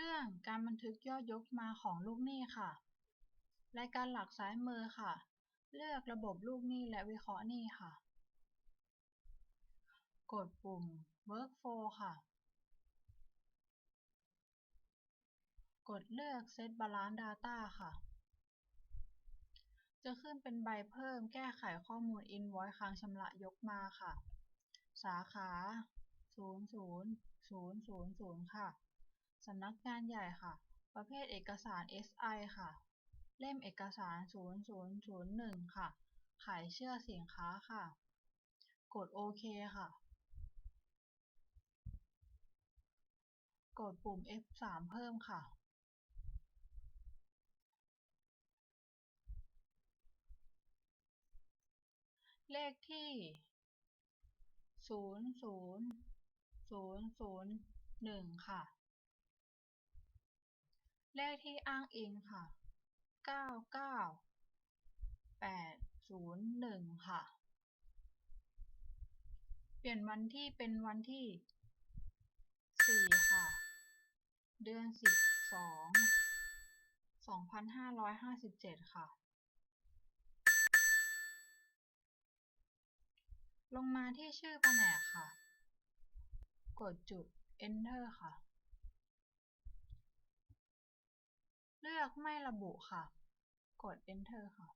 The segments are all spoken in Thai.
เรื่องการบันทึกยอดยกมาของลูกหนี้ค่ะ รายการหลักซ้ายมือค่ะ เลือกระบบลูกหนี้และวิเคราะห์หนี้ค่ะ กดปุ่ม Workflow ค่ะ กดเลือก Set Balance Data ค่ะ จะขึ้นเป็นใบเพิ่มแก้ไขข้อมูล Invoice ค้างชำระยกมาค่ะ สาขา 00000ค่ะ สำนักงานใหญ่ค่ะ ประเภทเอกสาร SI ค่ะ เล่มเอกสาร 0001 ค่ะ ขายเชื่อสินค้าค่ะ กดโอเคค่ะ กดปุ่ม F3 เพิ่มค่ะเลขที่ 00001 ค่ะ เลขที่อ้างอิงค่ะ 99801 ค่ะ เปลี่ยนวันที่เป็นวันที่ 4 ค่ะ เดือน 12 2557 ค่ะ ลงมาที่ชื่อแผนกค่ะ กดจุด Enter ค่ะ ลือกไม่ระบุค่ะ กด Enter ค่ะ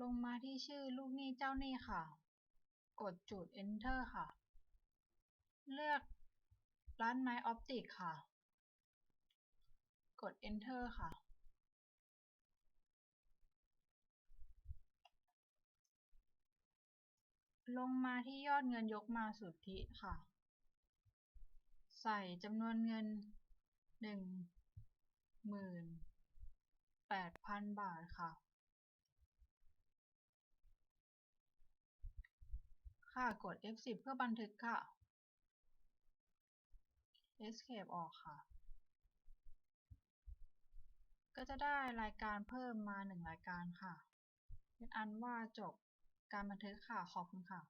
ลงมาที่ชื่อลูกหนี้เจ้าหนี้ค่ะ กดจุด Enter ค่ะ เลือกร้านไม้ออปติกค่ะ กด Enter ค่ะ ลงมาที่ยอดเงินยกมาสุทธิค่ะ ใส่จำนวนเงิน 18,000บาทค่ะ ค่ะกด F10 เพื่อบันทึกค่ะ Escape ออกค่ะ ก็จะได้รายการเพิ่มมา1รายการค่ะ เป็นอันว่าจบการบันทึกค่ะ ขอบคุณค่ะ